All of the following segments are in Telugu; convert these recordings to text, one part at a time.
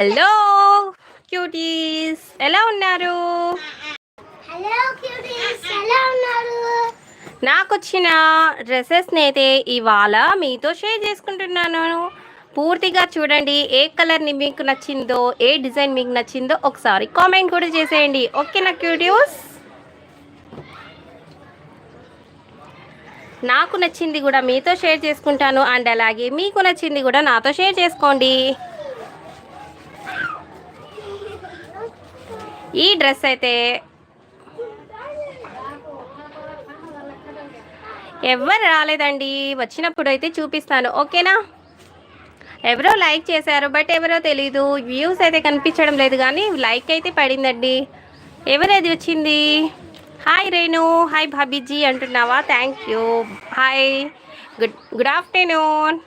హలో క్యూటీస్ ఎలా ఉన్నారు? హలో క్యూటీస్ ఎలా ఉన్నారు? నాకు వచ్చిన డ్రెస్సెస్ని అయితే ఇవాళ మీతో షేర్ చేసుకుంటున్నాను. పూర్తిగా చూడండి ఏ కలర్ని మీకు నచ్చిందో ఏ డిజైన్ మీకు నచ్చిందో ఒకసారి కామెంట్ కూడా చేసేయండి. ఓకేనా క్యూటీస్ నాకు నచ్చింది కూడా మీతో షేర్ చేసుకుంటాను అండ్ అలాగే మీకు నచ్చింది కూడా నాతో షేర్ చేసుకోండి. ఈ డ్రెస్ అయితే ఎవరు రాలేదండి. వచ్చినప్పుడు అయితే చూపిస్తాను. ఓకేనా? ఎవరో లైక్ చేశారు బట్ ఎవరో తెలీదు. వ్యూస్ అయితే కనిపించడం లేదు కానీ లైక్ అయితే పడిందండి. ఎవరేది వచ్చింది? హాయ్ రేణు హాయ్ భాబీజీ అంటున్నావా? Thank you. Hi. Good good afternoon.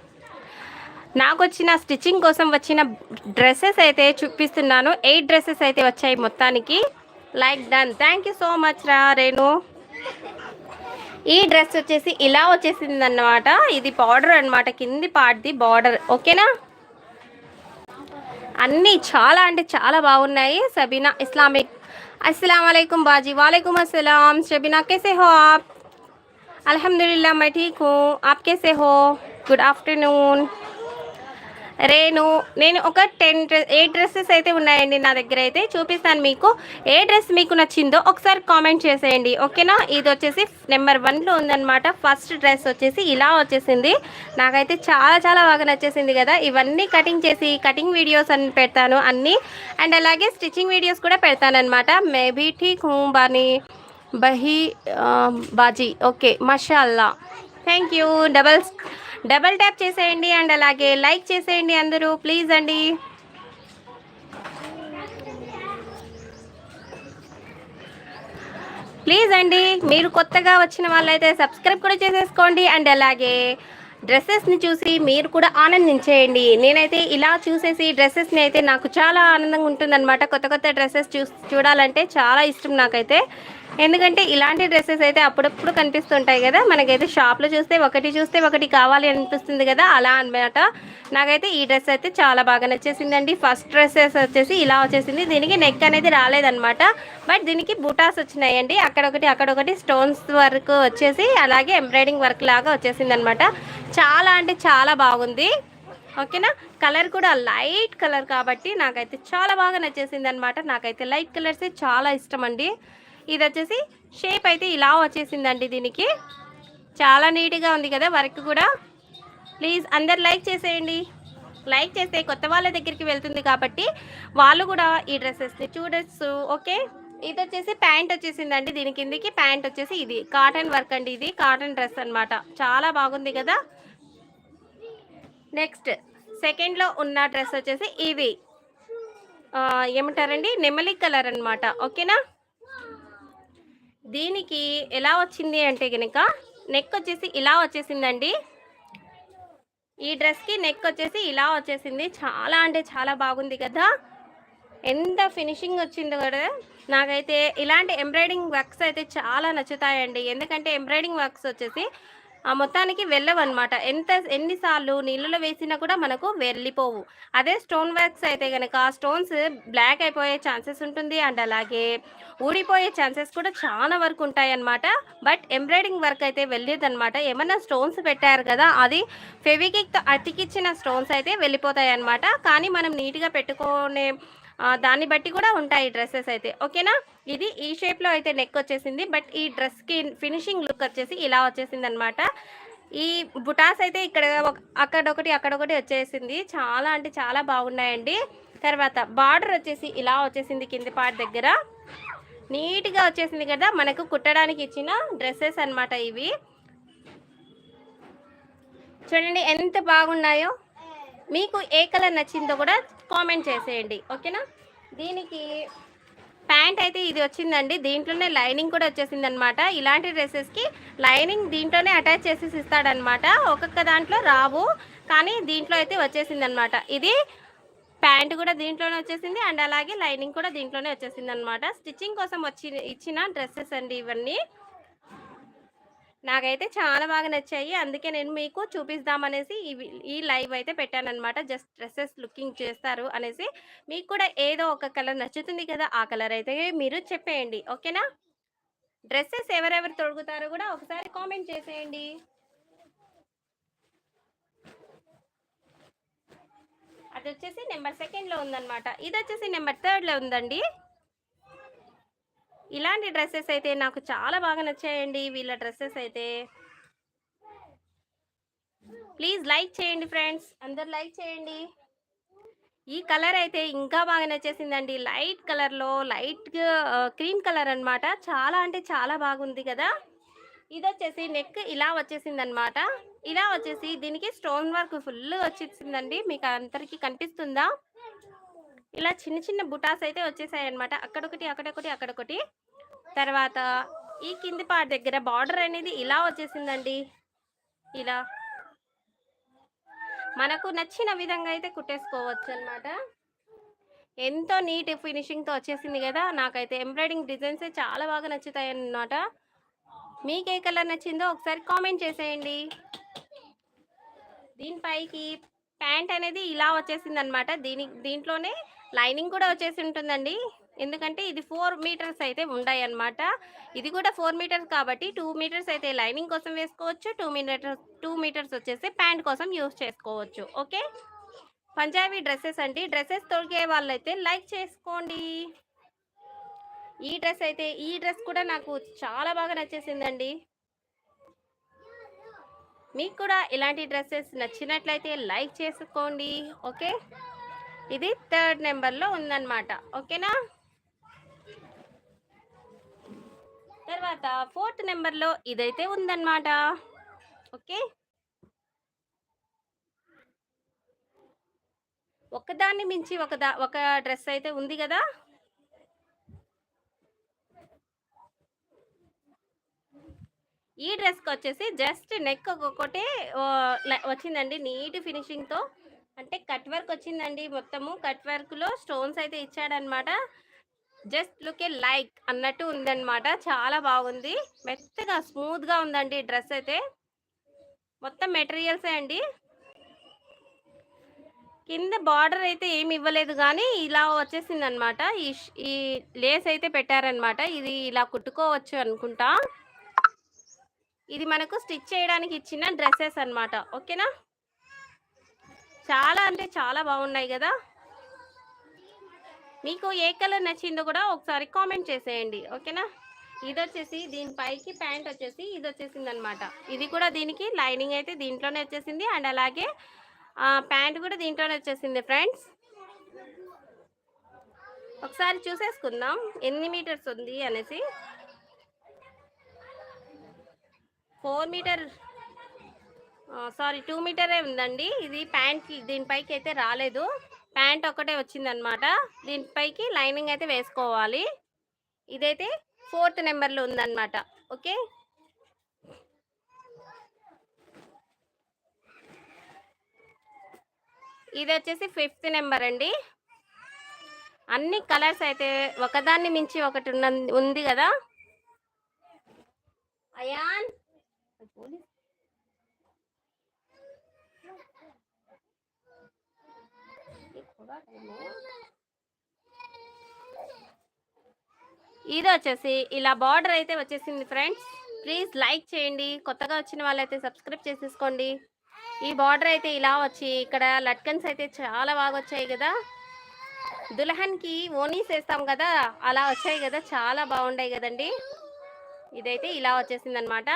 నాకు వచ్చిన స్టిచ్చింగ్ కోసం వచ్చిన డ్రెస్సెస్ అయితే చూపిస్తున్నాను. ఎయిట్ డ్రెస్సెస్ అయితే వచ్చాయి మొత్తానికి. Like done. Thank you so much రా రేణు. ఈ డ్రెస్ వచ్చేసి ఇలా వచ్చేసింది అన్నమాట ఇది బార్డర్ అనమాట కింది పార్ట్ది బార్డర్ ఓకేనా? అన్నీ చాలా అంటే చాలా బాగున్నాయి. సబీనా ఇస్లామిక్. అస్సలం అయికు బాజీ. వాలైకుమ్ అస్సలాం. సబీనా కేసే హో ఆప్? అల్హమ్దుల్లా మై ఠీక్. ఆప్ కేసే హో? గుడ్ ఆఫ్టర్నూన్ రేణు నేను ఒక టెన్ డ్రెస్ ఏ డ్రెస్సెస్ అయితే ఉన్నాయండి నా దగ్గర అయితే చూపిస్తాను మీకు. ఏ డ్రెస్ మీకు నచ్చిందో ఒకసారి కామెంట్ చేసేయండి. ఓకేనా? ఇది వచ్చేసి నెంబర్ వన్లో ఉందనమాట ఫస్ట్ డ్రెస్ వచ్చేసి ఇలా వచ్చేసింది. నాకైతే చాలా చాలా బాగా నచ్చేసింది కదా. ఇవన్నీ కటింగ్ చేసి కటింగ్ వీడియోస్ అని పెడతాను అన్నీ. అండ్ అలాగే స్టిచ్చింగ్ వీడియోస్ కూడా పెడతానమాట మేబీ ఠీక్ హూ బాని బహీ బాజీ. ఓకే మషా అల్లా thank you. Double double tap చేసేయండి అండ్ అలాగే లైక్ చేసేయండి అందరూ ప్లీజ్ అండి. ప్లీజ్ అండి మీరు కొత్తగా వచ్చిన వాళ్ళైతే సబ్స్క్రైబ్ కూడా చేసేసుకోండి అండ్ అలాగే డ్రెస్సెస్ని చూసి మీరు కూడా ఆనందించేయండి. నేనైతే ఇలా చూసేసి డ్రెస్సెస్ని అయితే నాకు చాలా ఆనందంగా ఉంటుందన్నమాట. కొత్త కొత్త డ్రెస్సెస్ చూ చూడాలంటే చాలా ఇష్టం నాకైతే. ఎందుకంటే ఇలాంటి డ్రెస్సెస్ అయితే అప్పుడప్పుడు కనిపిస్తుంటాయి కదా. మనకైతే షాప్లో చూస్తే ఒకటి చూస్తే ఒకటి కావాలి అనిపిస్తుంది కదా. అలా అన్నమాట. నాకైతే ఈ డ్రెస్ అయితే చాలా బాగా నచ్చేసిందండి. ఫస్ట్ డ్రెస్సెస్ వచ్చేసి ఇలా వచ్చేసింది. దీనికి నెక్ అనేది రాలేదనమాట బట్ దీనికి బుటాస్ వచ్చినాయండి. అక్కడొకటి అక్కడొకటి స్టోన్స్ వర్క్ వచ్చేసి అలాగే ఎంబ్రాయిడింగ్ వర్క్ లాగా వచ్చేసింది అనమాట చాలా అంటే చాలా బాగుంది. ఓకేనా? కలర్ కూడా లైట్ కలర్ కాబట్టి నాకైతే చాలా బాగా నచ్చేసింది అనమాట నాకైతే లైట్ కలర్సే చాలా ఇష్టం అండి ఇది వచ్చేసి షేప్ అయితే ఇలా వచ్చేసిందండి దీనికి. చాలా నీట్గా ఉంది కదా వర్క్ కూడా. ప్లీజ్ అందరు లైక్ చేసేయండి. లైక్ చేస్తే కొత్త వాళ్ళ దగ్గరికి వెళ్తుంది కాబట్టి వాళ్ళు కూడా ఈ డ్రెస్సెస్ని చూడొచ్చు. ఓకే? ఇది వచ్చేసి ప్యాంట్ వచ్చేసిందండి దీని కిందికి. ప్యాంట్ వచ్చేసి ఇది. కాటన్ వర్క్ అండి ఇది. కాటన్ డ్రెస్ అన్నమాట. చాలా బాగుంది కదా. నెక్స్ట్ సెకండ్లో ఉన్న డ్రెస్ వచ్చేసి ఇది ఏమంటారండి? నెమలి కలర్ అనమాట ఓకేనా? దీనికి ఎలా వచ్చింది అంటే కనుక నెక్ వచ్చేసి ఇలా వచ్చేసిందండి. ఈ డ్రెస్కి నెక్ వచ్చేసి ఇలా వచ్చేసింది. చాలా అంటే చాలా బాగుంది కదా. ఎంత ఫినిషింగ్ వచ్చిందో కదా. నాకైతే ఇలాంటి ఎంబ్రాయిడింగ్ వర్క్స్ అయితే చాలా నచ్చుతాయండి. ఎందుకంటే ఎంబ్రాయిడింగ్ వర్క్స్ వచ్చేసి ఆ మొత్తానికి వెళ్ళవన్నమాట. ఎంత ఎన్నిసార్లు నీళ్ళలో వేసినా కూడా మనకు వెళ్ళిపోవు. అదే స్టోన్ వర్క్స్ అయితే కనుక స్టోన్స్ బ్లాక్ అయిపోయే ఛాన్సెస్ ఉంటుంది. అండ్ అలాగే ఊడిపోయే ఛాన్సెస్ కూడా చాలా వరకు ఉంటాయన్నమాట. బట్ ఎంబ్రాయిడింగ్ వర్క్ అయితే వెళ్ళేదన్నమాట. ఏమన్నా స్టోన్స్ పెట్టారు కదా అది ఫెవికిక్తో అతికిచ్చిన స్టోన్స్ అయితే వెళ్ళిపోతాయి అన్నమాట కానీ మనం నీట్గా పెట్టుకునే దాన్ని బట్టి కూడా ఉంటాయి డ్రెస్సెస్ అయితే. ఓకేనా? ఇది ఈ షేప్లో అయితే నెక్ వచ్చేసింది. బట్ ఈ డ్రెస్కి ఫినిషింగ్ లుక్ వచ్చేసి ఇలా వచ్చేసింది అనమాట ఈ బుటాస్ అయితే ఇక్కడ అక్కడొకటి అక్కడొకటి వచ్చేసింది. చాలా అంటే చాలా బాగున్నాయండి. తర్వాత బార్డర్ వచ్చేసి ఇలా వచ్చేసింది కింది పార్ట్ దగ్గర. నీట్గా వచ్చేసింది కదా మనకు కుట్టడానికి ఇచ్చిన డ్రెస్సెస్ అన్నమాట ఇవి. చూడండి ఎంత బాగున్నాయో. మీకు ఏ కలర్ నచ్చిందో కూడా కామెంట్ చేసేయండి ఓకేనా? దీనికి ప్యాంట్ అయితే ఇది వచ్చిందండి దీంట్లోనే లైనింగ్ కూడా వచ్చేసింది అనమాట ఇలాంటి డ్రెస్సెస్కి లైనింగ్ దీంట్లోనే అటాచ్ చేసేసి ఇస్తాడనమాట. ఒక్కొక్క దాంట్లో రావు కానీ దీంట్లో అయితే వచ్చేసింది అనమాట ఇది ప్యాంట్ కూడా దీంట్లోనే వచ్చేసింది అండ్ అలాగే లైనింగ్ కూడా దీంట్లోనే వచ్చేసింది అనమాట స్టిచ్చింగ్ కోసం వచ్చి ఇచ్చిన డ్రెస్సెస్ అండి ఇవన్నీ. నాకైతే చాలా బాగా నచ్చాయి. అందుకే నేను మీకు చూపిస్తామనేసి ఈ ఈ లైవ్ అయితే పెట్టానమాట జస్ట్ డ్రెస్సెస్ లుకింగ్ చేస్తారు అనేసి. మీకు కూడా ఏదో ఒక కలర్ నచ్చుతుంది కదా ఆ కలర్ అయితే మీరు చెప్పేయండి. ఓకేనా? డ్రెస్సెస్ ఎవరెవరు తొడుగుతారో కూడా ఒకసారి కామెంట్ చేసేయండి. అది వచ్చేసి నెంబర్ సెకండ్లో ఉందన్నమాట. ఇది వచ్చేసి నెంబర్ థర్డ్లో ఉందండి. ఇలాంటి డ్రెస్సెస్ అయితే నాకు చాలా బాగా నచ్చాయండి. వీళ్ళ డ్రెస్సెస్ అయితే. ప్లీజ్ లైక్ చేయండి ఫ్రెండ్స్. అందరు లైక్ చేయండి. ఈ కలర్ అయితే ఇంకా బాగా నచ్చేసిందండి. లైట్ కలర్లో లైట్ క్రీమ్ కలర్ అన్నమాట. చాలా అంటే చాలా బాగుంది కదా. ఇది వచ్చేసి నెక్ ఇలా వచ్చేసింది అనమాట ఇలా వచ్చేసి దీనికి స్టోన్ వర్క్ ఫుల్ వచ్చేసిందండి. మీకు అందరికీ కనిపిస్తుందా? ఇలా చిన్న చిన్న బుటాస్ అయితే వచ్చేసాయి అనమాట అక్కడొకటి అక్కడొకటి అక్కడొకటి. తర్వాత ఈ కింది పార్ట్ దగ్గర బార్డర్ అనేది ఇలా వచ్చేసిందండి. ఇలా. మనకు నచ్చిన విధంగా అయితే కుట్టేసుకోవచ్చు అనమాట ఎంతో నీట్ ఫినిషింగ్తో వచ్చేసింది కదా. నాకైతే ఎంబ్రాయిడింగ్ డిజైన్సే చాలా బాగా నచ్చుతాయి అన్నమాట. మీకు ఏ కలర్ నచ్చిందో ఒకసారి కామెంట్ చేసేయండి. దీనిపైకి ప్యాంట్ అనేది ఇలా వచ్చేసింది అనమాట దీని దీంట్లోనే లైనింగ్ కూడా వచ్చేసి ఉంటుందండి. ఎందుకంటే ఇది ఫోర్ మీటర్స్ అయితే ఉన్నాయి అనమాట ఇది కూడా ఫోర్ మీటర్స్ కాబట్టి టూ మీటర్స్ అయితే లైనింగ్ కోసం వేసుకోవచ్చు టూ మీటర్స్ టూ మీటర్స్ వచ్చేసి ప్యాంట్ కోసం యూస్ చేసుకోవచ్చు. ఓకే పంజాబీ డ్రెస్సెస్ అండి. డ్రెస్సెస్ తొడిగే వాళ్ళైతే లైక్ చేసుకోండి. ఈ డ్రెస్ అయితే ఈ డ్రెస్ కూడా నాకు చాలా బాగా నచ్చేసిందండి. మీకు కూడా ఇలాంటి డ్రెస్సెస్ నచ్చినట్లయితే లైక్ చేసుకోండి. ఓకే ఇది థర్డ్ నెంబర్లో ఉందన్నమాట. ఓకేనా తర్వాత ఫోర్త్ నెంబర్లో ఇదైతే ఉందన్నమాట. ఓకే? ఒకదాన్ని మించి ఒకదా ఒక డ్రెస్ అయితే ఉంది కదా? ఈ డ్రెస్కి వచ్చేసి జస్ట్ నెక్ ఒక్కొక్కటే వచ్చిందండి నీట్ ఫినిషింగ్తో. అంటే కట్ వర్క్ వచ్చిందండి మొత్తము. కట్ వర్క్లో స్టోన్స్ అయితే ఇచ్చాడనమాట జస్ట్ లుక్ ఏ లైక్ అన్నట్టు ఉందన్నమాట. చాలా బాగుంది. మెత్తగా స్మూత్గా ఉందండి డ్రెస్ అయితే. మొత్తం మెటీరియల్సే అండి. కింద బార్డర్ అయితే ఏమి ఇవ్వలేదు కానీ ఇలా వచ్చేసింది అనమాట ఈ ఈ లేస్ అయితే పెట్టారనమాట ఇది ఇలా కుట్టుకోవచ్చు అనుకుంటా. ఇది మనకు స్టిచ్ చేయడానికి ఇచ్చిన డ్రెస్సెస్ అన్నమాట. ఓకేనా? చాలా అంటే చాలా బాగున్నాయి కదా? మీకు ఏ కలర్ నచ్చిందో కూడా ఒకసారి కామెంట్ చేసేయండి ఓకేనా? ఇది వచ్చేసి దీనిపైకి ప్యాంట్ వచ్చేసి ఇది వచ్చేసింది అనమాట ఇది కూడా దీనికి లైనింగ్ అయితే దీంట్లోనే వచ్చేసింది. అండ్ అలాగే ప్యాంట్ కూడా దీంట్లోనే వచ్చేసింది ఫ్రెండ్స్. ఒకసారి చూసేసుకుందాం. ఎన్ని మీటర్స్ ఉంది అనేసి. ఫోర్ మీటర్ సారీ టూ మీటరే ఉందండి. ఇది ప్యాంట్ దీనిపైకి అయితే రాలేదు. ప్యాంట్ ఒకటే వచ్చిందనమాట దీనిపైకి లైనింగ్ అయితే వేసుకోవాలి. ఇదైతే ఫోర్త్ నెంబర్లో ఉందన్నమాట. ఓకే? ఇది వచ్చేసి ఫిఫ్త్ నెంబర్ అండి. అన్ని కలర్స్ అయితే ఒకదాన్ని మించి ఒకటి ఉన్న ఉంది కదా? అయాన్! ఇది వచ్చేసి ఇలా బార్డర్ అయితే వచ్చేసింది ఫ్రెండ్స్ ప్లీజ్ లైక్ చేయండి. కొత్తగా వచ్చిన వాళ్ళైతే సబ్స్క్రైబ్ చేసేసుకోండి. ఈ బార్డర్ అయితే ఇలా వచ్చి ఇక్కడ లట్కన్స్ అయితే చాలా బాగా వచ్చాయి కదా. దుల్హన్కి ఓనీస్ వేస్తాం కదా అలా వచ్చాయి కదా చాలా బాగుండాయి కదండి. ఇదైతే ఇలా వచ్చేసింది అనమాట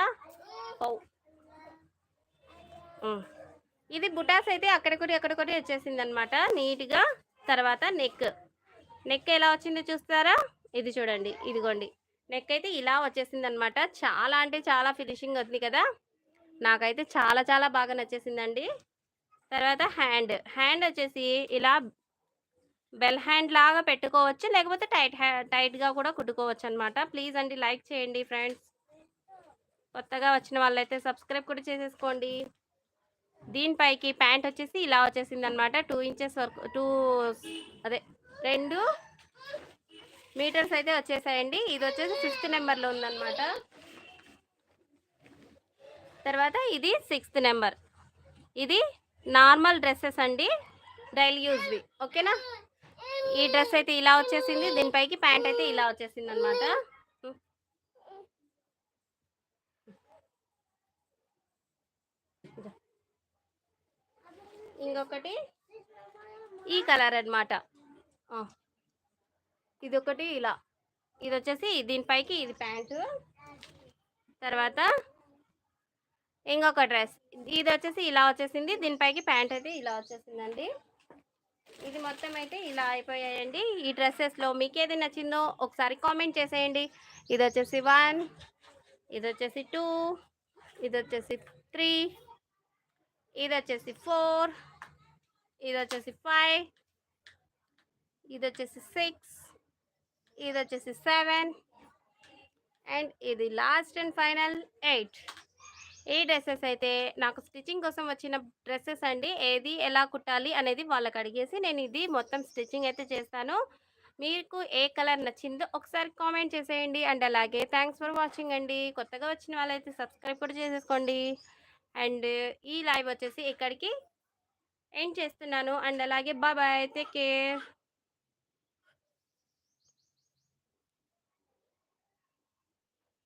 ఇది బుటాస్ అయితే అక్కడికొకటి అక్కడికొకటి వచ్చేసింది అనమాట నీట్గా తర్వాత నెక్. నెక్ ఎలా వచ్చిందో చూస్తారా? ఇది చూడండి ఇదిగోండి. నెక్ అయితే ఇలా వచ్చేసింది అనమాట చాలా అంటే చాలా ఫినిషింగ్ ఉంది కదా? నాకైతే చాలా చాలా బాగా నచ్చేసిందండి. తర్వాత హ్యాండ్. హ్యాండ్ వచ్చేసి ఇలా బెల్ హ్యాండ్ లాగా పెట్టుకోవచ్చు లేకపోతే టైట్ టైట్గా కూడా కుట్టుకోవచ్చు అనమాట ప్లీజ్ అండి లైక్ చేయండి ఫ్రెండ్స్. కొత్తగా వచ్చిన వాళ్ళైతే సబ్స్క్రైబ్ కూడా చేసేసుకోండి. దీనిపైకి ప్యాంట్ వచ్చేసి ఇలా వచ్చేసింది అనమాట టూ ఇంచెస్ వరకు టూ అదే రెండు మీటర్స్ అయితే వచ్చేసాయండి. ఇది వచ్చేసి ఫిఫ్త్ నెంబర్లో ఉందన్నమాట. తర్వాత ఇది సిక్స్త్ నెంబర్. ఇది నార్మల్ డ్రెస్సెస్ అండి. డైలీ యూజ్వి. ఓకేనా? ఈ డ్రెస్ అయితే ఇలా వచ్చేసింది. దీనిపైకి ప్యాంట్ అయితే ఇలా వచ్చేసింది అనమాట ఇంకొకటి ఈ కలర్ అనమాట ఇది ఒకటి ఇలా. ఇది వచ్చేసి దీనిపైకి ఇది ప్యాంటు. తర్వాత ఇంకొక డ్రెస్. ఇది వచ్చేసి ఇలా వచ్చేసింది. దీనిపైకి ప్యాంట్ అయితే ఇలా వచ్చేసిందండి. ఇది మొత్తం అయితే ఇలా అయిపోయాయండి. ఈ డ్రెస్సెస్లో మీకు ఏది నచ్చిందో ఒకసారి కామెంట్ చేసేయండి. ఇది వచ్చేసి వన్ ఇది వచ్చేసి టూ ఇది వచ్చేసి త్రీ ఇది వచ్చేసి ఫోర్ ఇది వచ్చేసి ఫైవ్ ఇది వచ్చేసి సిక్స్ ఇది వచ్చేసి సెవెన్ అండ్ ఇది లాస్ట్ అండ్ ఫైనల్ ఎయిట్. ఈ డ్రెస్సెస్ అయితే నాకు స్టిచ్చింగ్ కోసం వచ్చిన డ్రెస్సెస్ అండి. ఏది ఎలా కుట్టాలి అనేది వాళ్ళకి అడిగేసి నేను ఇది మొత్తం స్టిచ్చింగ్ అయితే చేస్తాను. మీకు ఏ కలర్ నచ్చిందో ఒకసారి కామెంట్ చేసేయండి. అండ్ అలాగే థ్యాంక్స్ ఫర్ వాచింగ్ అండి. కొత్తగా వచ్చిన వాళ్ళైతే సబ్స్క్రైబ్ కూడా చేసేసుకోండి. అండ్ ఈ లైవ్ వచ్చేసి ఇక్కడికి ఎండ్ చేస్తున్నాను. అండ్ అలాగే బాబాయ్ టేక్ కేర్